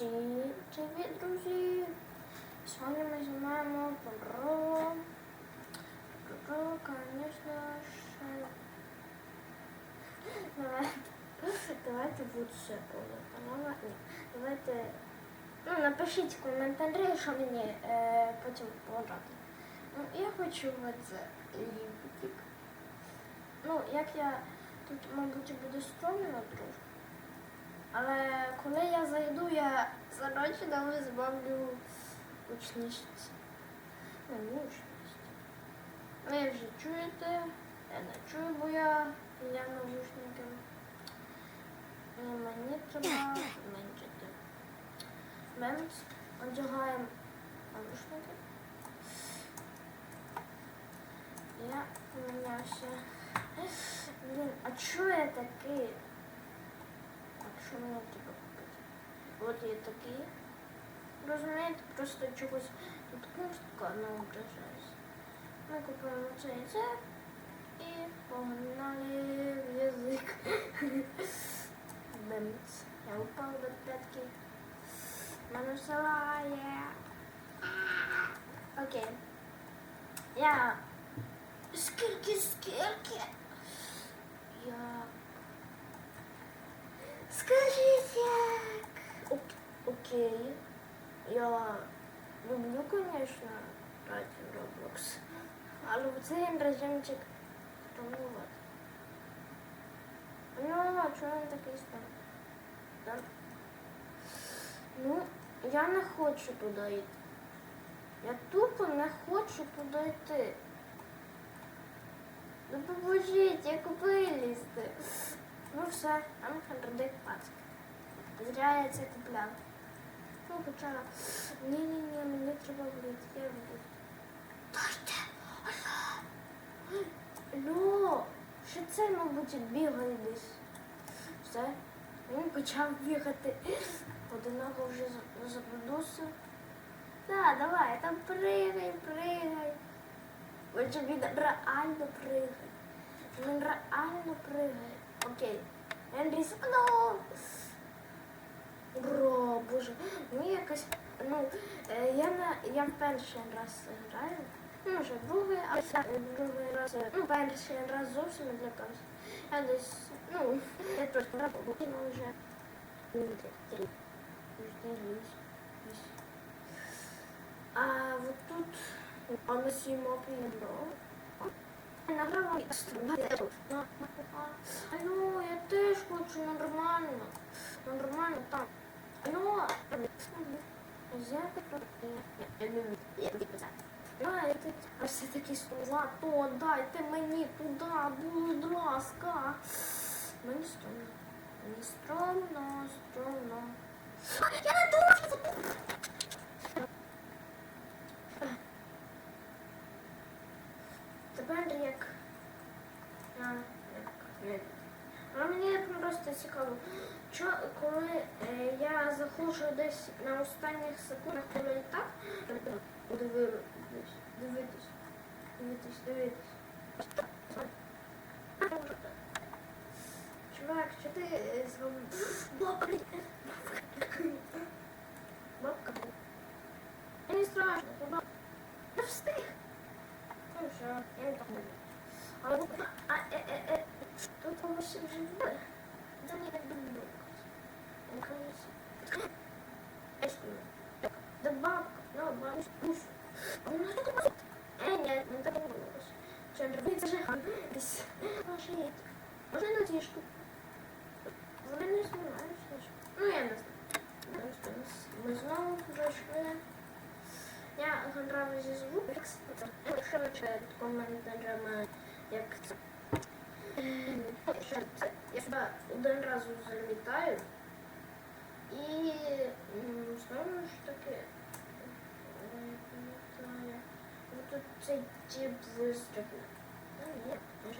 Всім привіт, друзі! Сьогодні ми знімаємо про... Про, звісно ж... Давайте, давайте канала. Ні, давайте... Ну, напишіть в коментарі, що мені е, потім положати. Ну, я хочу оце ліпітик. Ну, як я... Тут, мабуть, буде стромно трошки. Але коли я зайду, я зарочно збавлю гучність. Ну, гучність. Ви вже чуєте, я не чую, бо я я навушники. І мені треба зменшити. Мемс. Одягаємо навушники. Я помінявся. Блін, а чого я такий? Так, що мені треба купити? От є такі. Розумієте, просто чогось тут куртка не ображаюся. Ми купуємо це і це і погнали в язик. Бемц. Я упав до п'ятки. Мене силає. Окей. Я скільки, скільки? Я? Ок- Окей. Я люблю, конечно, грати в Roblox. Але в цей режимчик втомлювати. Ну, а чого він такий став? Так. Ну, я не хочу туди йти. Я тупо не хочу туди йти. Ну поможіть, як вилізти. Ну все, там хандрдик пацик. Зря я це купляла. Ну, почала. Ні-ні-ні, мені треба влити, я влити. Дайте! Алло! Алло! Що це, мабуть, бігає десь? Все. Він почав бігати. Одинако вже за- запродусив. Так, давай, там пригай, пригай. Отже, він реально пригає. Він реально пригає. Окей. Він різкнув. Бро, боже. Ну якось, ну, е, я на я перший раз граю. Ну, вже другий, а другий раз, е, ну, перший раз зовсім не злякався. Я десь, ну, я трошки грав, ну, вже. Ну. А вот тут а на брав. Награла Алло, я теж хочу нормально. Нормально там. Я люблю я. Дайте, а все-таки слова, то дайте мені туди, будь ласка. Мені стрьомно. Мені стрьомно, стрьомно. Я не дуже Тепер як. Як не- А мені просто цікаво, що коли е, я заходжу десь на останніх секундах, коли і так, буду дивитись, дивитись, дивитись, дивитись. Чувак, що ти е, зробив? Бабка! Бабка. Мені страшно, бабка. Я встиг. Ну що, я не так люблю. А, от, а, е, е, е, тут овочі вже є. Це не так. Я сплю. Да бабка, ну, бабка, ну, а вона так бабка. Е, ні, не так не було. Що, робити же десь. Ложить. Можна на тішку? Вони не знімають. Ну, я не знаю. Ми знову зайшли. Я грав зі звук, якщо ви чуєте коментарями, як це. Це? Я сюди один раз залітаю і м, знову ж таки е, тут цей тип вистрибне. Ж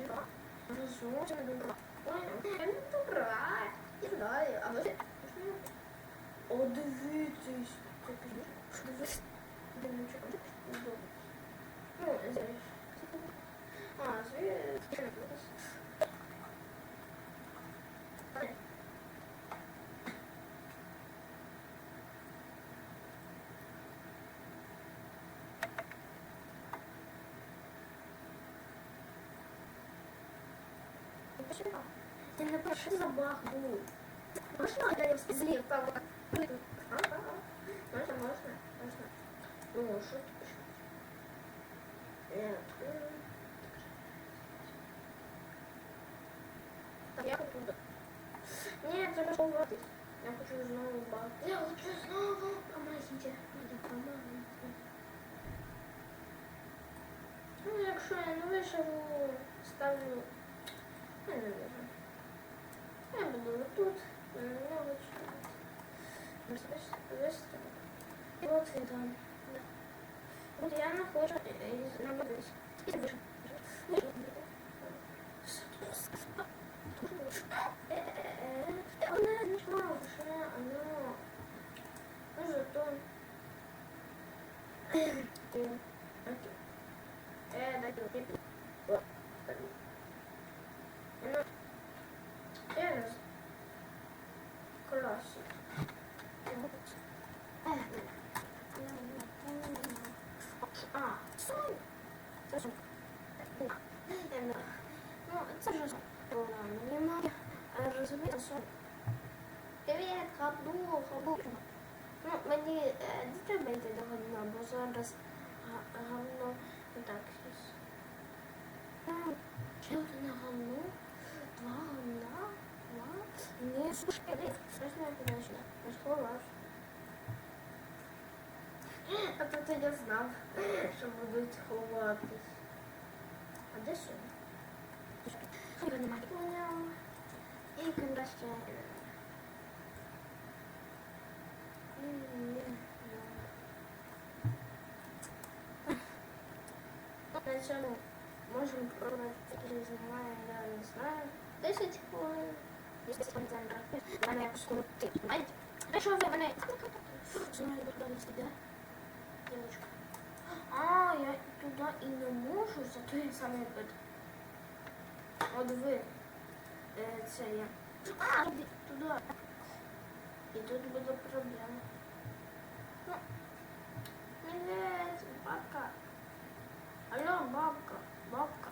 добра. Я не добра. Я знаю, а ви... О, це що дивись. Ну, здесь. А, звідси. Сюди. Ти не перший забах був. Можна я злів там? Можна, можна, можна. Ну, що тут ще? Я відкрию. Так, я хочу туди. Ні, треба сховатись. Я хочу знову баг. Я хочу знову. Помогите. Помогите. Ну, якщо я не виживу, ставлю. Я не виживу. Я буду тут. Не хочу. Виставити. І от він там. Да. От я не хочу і намагаюсь. І виживу. Виживу. Она не хорошая, она... Ну, зато... Э, да, ты... Вот. Классик. А. Це ж... Ну, це ж... Немає. Привіт, хаблу, хаблу. Ну, мені е, не треба йти до говна, бо зараз га- говно так щось. Ще одне говно, два. Ні, слушай, іди, щось не подачно. Я сховав. А то я знав, що будуть ховатись. А де що? І цьому можемо пробувати я не знаю. 10 хвилин. Якщо це не рахує, мене якось крути. Знаєте? Та що ви мене? Знаю, до куди сюди. Дівчинка. А, я туди і не можу, зато я саме під. От ви. Е, Це я. А, туди. туди. І тут буде проблема. Ну, Привет, бабка. Алло, бабка, бабка.